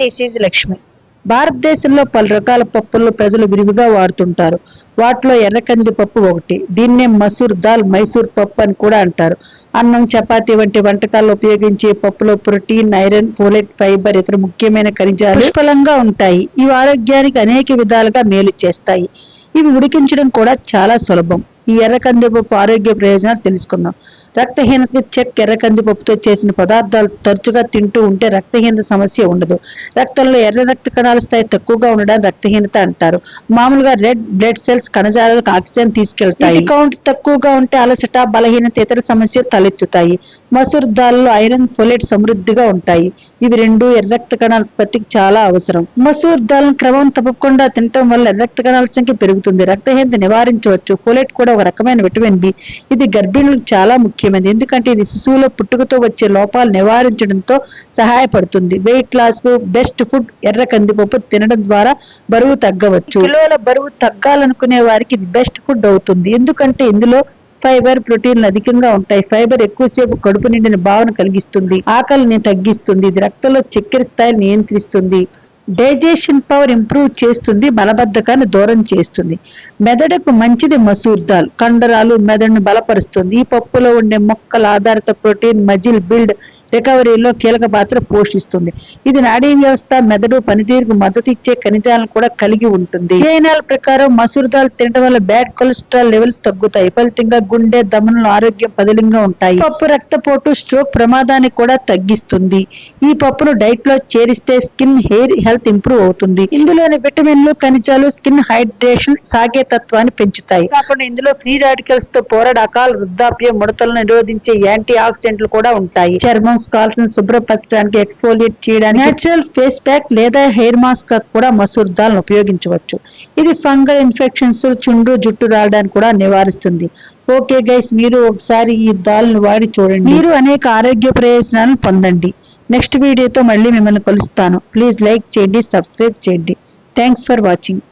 This is Lakshmi. భారతదేశంలో పలు రకాల పప్పులను ప్రజలు విరివిగా వాడుతుంటారు. వాటిలో ఎర్రకంది పప్పు ఒకటి దీన్నే మసూర్ దాల్ మైసూర్ పప్పు అని కూడా అంటారు. అన్నం చపాతి వంటి వంటకాల్లో ఉపయోగించే పప్పులో ప్రోటీన్ ఐరన్ ఫోలెట్ ఫైబర్ ఇతర ముఖ్యమైన ఖనిజాలు పుష్కలంగా ఉంటాయి. ఇవి ఆరోగ్యానికి అనేక విధాలుగా మేలు చేస్తాయి. ఇవి ఉడికించడం కూడా చాలా సులభం. ఈ ఎర్ర కందిపప్పు ఆరోగ్య ప్రయోజనాలు తెలుసుకుందాం. రక్తహీనతకి చెక్ ఎర్ర కందిపప్పుతో చేసిన పదార్థాలు తరచుగా తింటూ ఉంటే రక్తహీనత సమస్య ఉండదు. రక్తంలో ఎర్ర రక్త కణాల స్థాయి తక్కువగా ఉండడం రక్తహీనత అంటారు. మామూలుగా రెడ్ బ్లడ్ సెల్స్ కణజాలాలకు ఆక్సిజన్ తీసుకెళ్తాయి. కౌంట్ తక్కువగా ఉంటే అలసట బలహీనత ఇతర సమస్యలు తలెత్తుతాయి. మసూర్ దాల్లో ఐరన్ ఫోలేట్ సమృద్ధిగా ఉంటాయి. ఇవి రెండు ఎర్ర రక్త కణాల ఉత్పత్తికి చాలా అవసరం. మసూర్ దాల్ను క్రమం తప్పకుండా తినటం వల్ల ఎర్రక్త కణాల సంఖ్య పెరుగుతుంది. రక్తహీనత నివారించవచ్చు. ఫోలేట్ కూడా ఒక రకమైన విటమిన్ బి. ఇది గర్భిణులకు చాలా ముఖ్యం. ముఖ్యమైనది. ఎందుకంటే ఇది శిశువులో పుట్టుకతో వచ్చే లోపాలు నివారించడంతో సహాయపడుతుంది. వెయిట్ లాస్కు బెస్ట్ ఫుడ్ ఎర్ర కందిపప్పు తినడం ద్వారా బరువు తగ్గవచ్చు. కిలోల బరువు తగ్గాలనుకునే వారికి ఇది బెస్ట్ ఫుడ్ అవుతుంది. ఎందుకంటే ఇందులో ఫైబర్ ప్రోటీన్లు అధికంగా ఉంటాయి. ఫైబర్ ఎక్కువసేపు కడుపు నిండిన భావన కలిగిస్తుంది. ఆకలిని తగ్గిస్తుంది. ఇది రక్తంలో చక్కెర స్థాయిని నియంత్రిస్తుంది. డైజెషన్ పవర్ ఇంప్రూవ్ చేస్తుంది మలబద్ధకాన్ని దూరం చేస్తుంది. మెదడుకు మంచిది మసూర్ దాల్ కండరాలు మెదడును బలపరుస్తుంది. ఈ పప్పులో ఉండే మొక్కల ఆధారిత ప్రోటీన్ మజిల్ బిల్డ్ రికవరీలో కీలక పాత్ర పోషిస్తుంది. ఇది నాడీ వ్యవస్థ మెదడు పనితీరుకు మద్దతు ఇచ్చే ఖనిజాలను కూడా కలిగి ఉంటుంది. అధ్యయనాల ప్రకారం మసూర్ దాల్ తినడం వల్ల బ్యాడ్ కొలెస్ట్రాల్ లెవెల్స్ తగ్గుతాయి. ఫలితంగా గుండె దమనంలో ఆరోగ్యం పదిలంగా ఉంటాయి. పప్పు రక్తపోటు స్ట్రోక్ ప్రమాదాన్ని కూడా తగ్గిస్తుంది. ఈ పప్పును డైట్లో చేరిస్తే స్కిన్ హెయిర్ హెల్త్ ఇంప్రూవ్ అవుతుంది. ఇందులోని విటమిన్లు ఖనిజాలు స్కిన్ హైడ్రేషన్ సాగే తత్వాన్ని పెంచుతాయి. కాకుండా ఇందులో ఫ్రీ రాడికల్స్తో పోరాడే అకాల వృద్ధాప్య ముడతలను నిరోధించే యాంటీ ఆక్సిడెంట్లు కూడా ఉంటాయి. చర్మం మాస్క్ కాల్సిన శుభ్రపరచడానికి ఎక్స్ఫోలియేట్ చేయడానికి నేచురల్ ఫేస్ ప్యాక్ లేదా హెయిర్ మాస్క్ కూడా మసూర్ దాల్ ఉపయోగించవచ్చు. ఇది ఫంగల్ ఇన్ఫెక్షన్స్ చుండ్రు జుట్టు రావడానికి కూడా నివారిస్తుంది. ఓకే గైస్ మీరు ఒకసారి ఈ దాల్ను వాడి చూడండి. మీరు అనేక ఆరోగ్య ప్రయోజనాలను పొందండి. నెక్స్ట్ వీడియోతో మళ్ళీ మిమ్మల్ని కలుస్తాను. ప్లీజ్ లైక్ చేయండి సబ్స్క్రైబ్ చేయండి. Thanks for watching